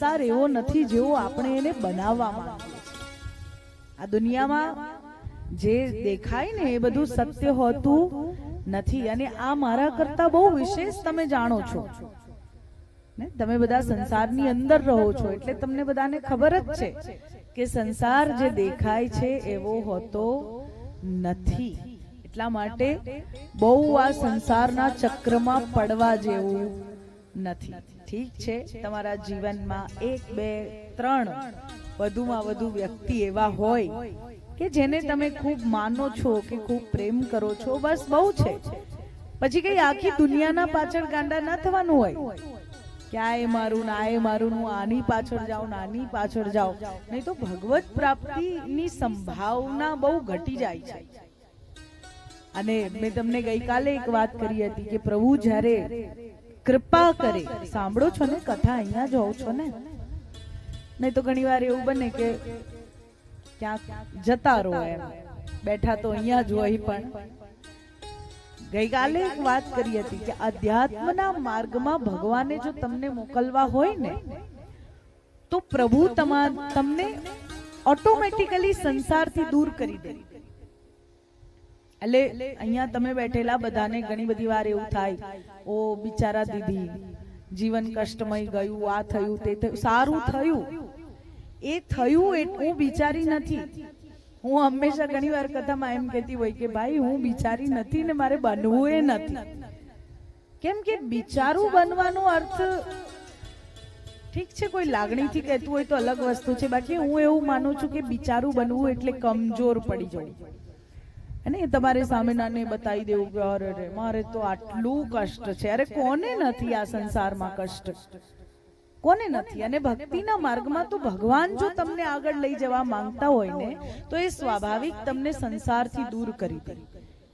સંસાર એવો નથી જેવો આપણે એને બનાવવા માંગીએ આ દુનિયામાં જે દેખાય ને એ બધું સત્ય હોતું નથી અને આ મારા કરતા બહુ વિશેષ તમે જાણો છો. ને તમે બધા સંસારની અંદર રહો છો એટલે તમને બધાને ખબર જ છે કે સંસાર જે દેખાય છે એવો હોતો નથી. એટલા માટે બહુ આ સંસારના ચક્રમાં પડવા જેવું નથી. ઠીક છે? તમારા જીવનમાં એક, બે, ત્રણ વધુમાં વધુ વ્યક્તિ એવા હોય કે જેને તમે ખૂબ માનો છો કે ખૂબ પ્રેમ કરો છો, બસ બહુ છે. પછી કઈ આખી દુનિયાના પાછળ ગાંડા ના થવાનું હોય. ક્યાંય મારું ના એ મારું હું આની પાછળ જાઉં નાની પાછળ જાઉં. નહીં તો ભગવત પ્રાપ્તિની સંભાવના બહુ ઘટી જાય છે. અને મેં તમને ગઈકાલે એક વાત કરી હતી કે પ્રભુ જ્યારે કૃપા કરી. સાંભળો છો ને? કથા અહીંયા જોઉં છો ને? નહીં તો ઘણી વાર એવું બને કે ક્યાંક જતા રહો એમ. બેઠા તો અહીંયા જ હોય પણ. ગઈકાલે એક વાત કરી હતી કે અધ્યાત્મના માર્ગમાં ભગવાને જો તમને મોકલવા હોય ને, તો પ્રભુ તમા, તમને ઓટોમેટિકલી સંસારથી દૂર કરી દે. એટલે અહીંયા તમે બેઠેલા બધાને ઘણી બધી વાર એવું થાય, ઓ, બિચારા દીદી, જીવન કષ્ટમય ગયું, આ થયું, તે થયું, સારું થયું. એ થયું હું બિચારી નથી. હું હંમેશા ઘણી વાર કથામાં એમ કહેતી હોય કે, ભાઈ, હું બિચારી નથી ને મારે બનવું એ નથી. કેમ કે બિચારું બનવાનો અર્થ ઠીક છે, કોઈ લાગણીથી કહેતું હોય તો અલગ વસ્તુ છે. બાકી હું એવું માનું છું કે બિચારું બનવું એટલે કમજોર પડી જવું. અને એ તમારે સામેનાને બતાવી દેવું કે અરે રે, મારે તો આટલું કષ્ટ છે. અરે કોને નથી આ સંસારમાં કષ્ટ? કોને નથી? અને ભક્તિના માર્ગમાં તો ભગવાન જો તમને આગળ લઈ જવા માંગતા હોય ને, તો એ સ્વાભાવિક તમને સંસારથી દૂર કરી દે.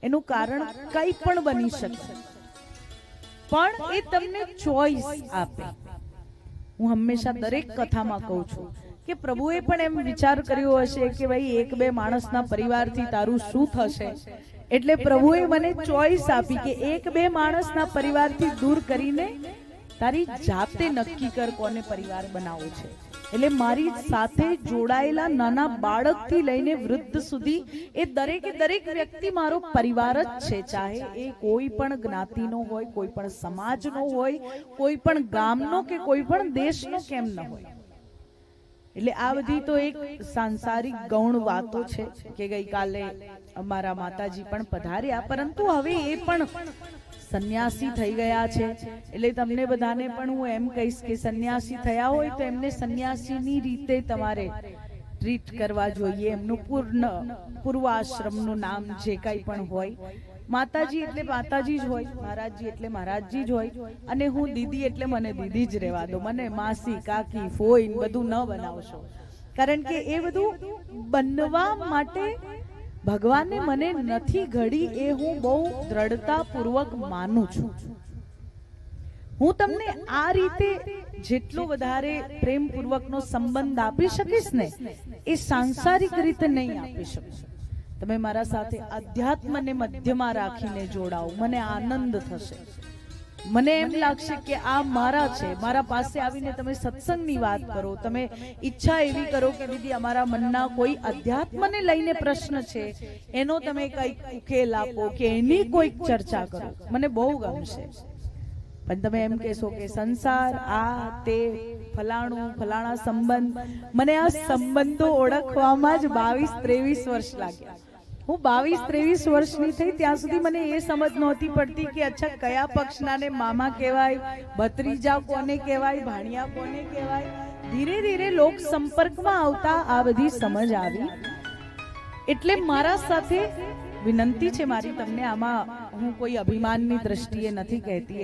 એનું કારણ કંઈ પણ બની શકે. પણ એ તમને ચોઈસ આપે. હું હંમેશા દરેક કથામાં કહું છું કે પ્રભુએ પણ એમ વિચાર કર્યો હશે કે ભાઈ એક બે માણસના પરિવારથી તારું શું થશે? એટલે પ્રભુએ મને ચોઈસ આપી કે એક બે માણસના પરિવારથી દૂર કરીને તારી જાતે નક્કી કર કોને પરિવાર બનાવવો છે. એટલે મારી સાથે જોડાયેલા નાના બાળકથી લઈને વૃદ્ધ સુધી એ દરેકે દરેક વ્યક્તિ મારો પરિવાર જ છે. ચાહે એ કોઈ પણ જ્ઞાતિનો હોય કોઈ પણ સમાજનો હોય કોઈ પણ ગામનો કે કોઈ પણ દેશનો કેમ ન હોય એટલે આ બધી તો એક સાંસારિક ગૌણ વાતો છે કે ગઈકાલે અમારા માતાજી પણ પધાર્યા, પરંતુ હવે એ પણ સંન્યાસી થઈ ગયા છે. એટલે તમને બધાને પણ હું એમ કહીશ કે સંન્યાસી થયા હોય તો એમને સંન્યાસીની રીતે તમારે ટ્રીટ કરવા જોઈએ. એમનું પૂર્ણ પૂર્વાશ્રમનું નામ જે કંઈ પણ હોય માતાજી એટલે માતાજી જ હોય, મહારાજજી એટલે મહારાજજી જ હોય. અને હું દીદી એટલે મને દીદી જ રહેવા દો, મને માસી, કાકી ફોઈ બધું ન બનાવશો. કારણ કે એ બધું બનવા માટે ભગવાને મને નથી ઘડી, એ હું બહુ દ્રઢતાપૂર્વક માનું છું. હું તમને આ રીતે જેટલો વધારે પ્રેમપૂર્વકનો સંબંધ આપી શકીશ ને, એ સાંસારિક રીતે નહીં આપી શકું. તમે મારા સાથે અધ્યાત્મને મધ્યમાં રાખીને જોડાઓ. મને આનંદ થશે. મને એમ લાગશે કે આ મારા છે. મારા પાસે આવીને તમે સત્સંગની વાત કરો. તમે ઈચ્છા એવી કરો કે દીદી, અમારા મનના કોઈ અધ્યાત્મને લઈને પ્રશ્ન છે. એનો તમે કંઈક ઉકેલ આપો કે એની કોઈક ચર્ચા કરો. મને બહુ ગમશે. પણ તમે એમ કહેશો કે સંસાર, આ, તે, ફલાણું, ફલાણા સંબંધ, મને આ સંબંધો ઓળખવામાં જ બાવીસ, ત્રેવીસ વર્ષ લાગ્યા. હું બાવીસ, ત્રેવીસ વર્ષની થઈ ત્યાં સુધી મને એ સમજ નહોતી પડતી કે અચ્છા કયા પક્ષનાને મામા કહેવાય, ભત્રીજા કોને કહેવાય, ભાણિયા કોને કહેવાય. ધીરે ધીરે લોક સંપર્કમાં આવતા આ બધી સમજ આવી. એટલે મારા સાથે વિનંતી છે મારી, તમને આમાં હું કોઈ અભિમાનની દ્રષ્ટિએ નથી કહેતી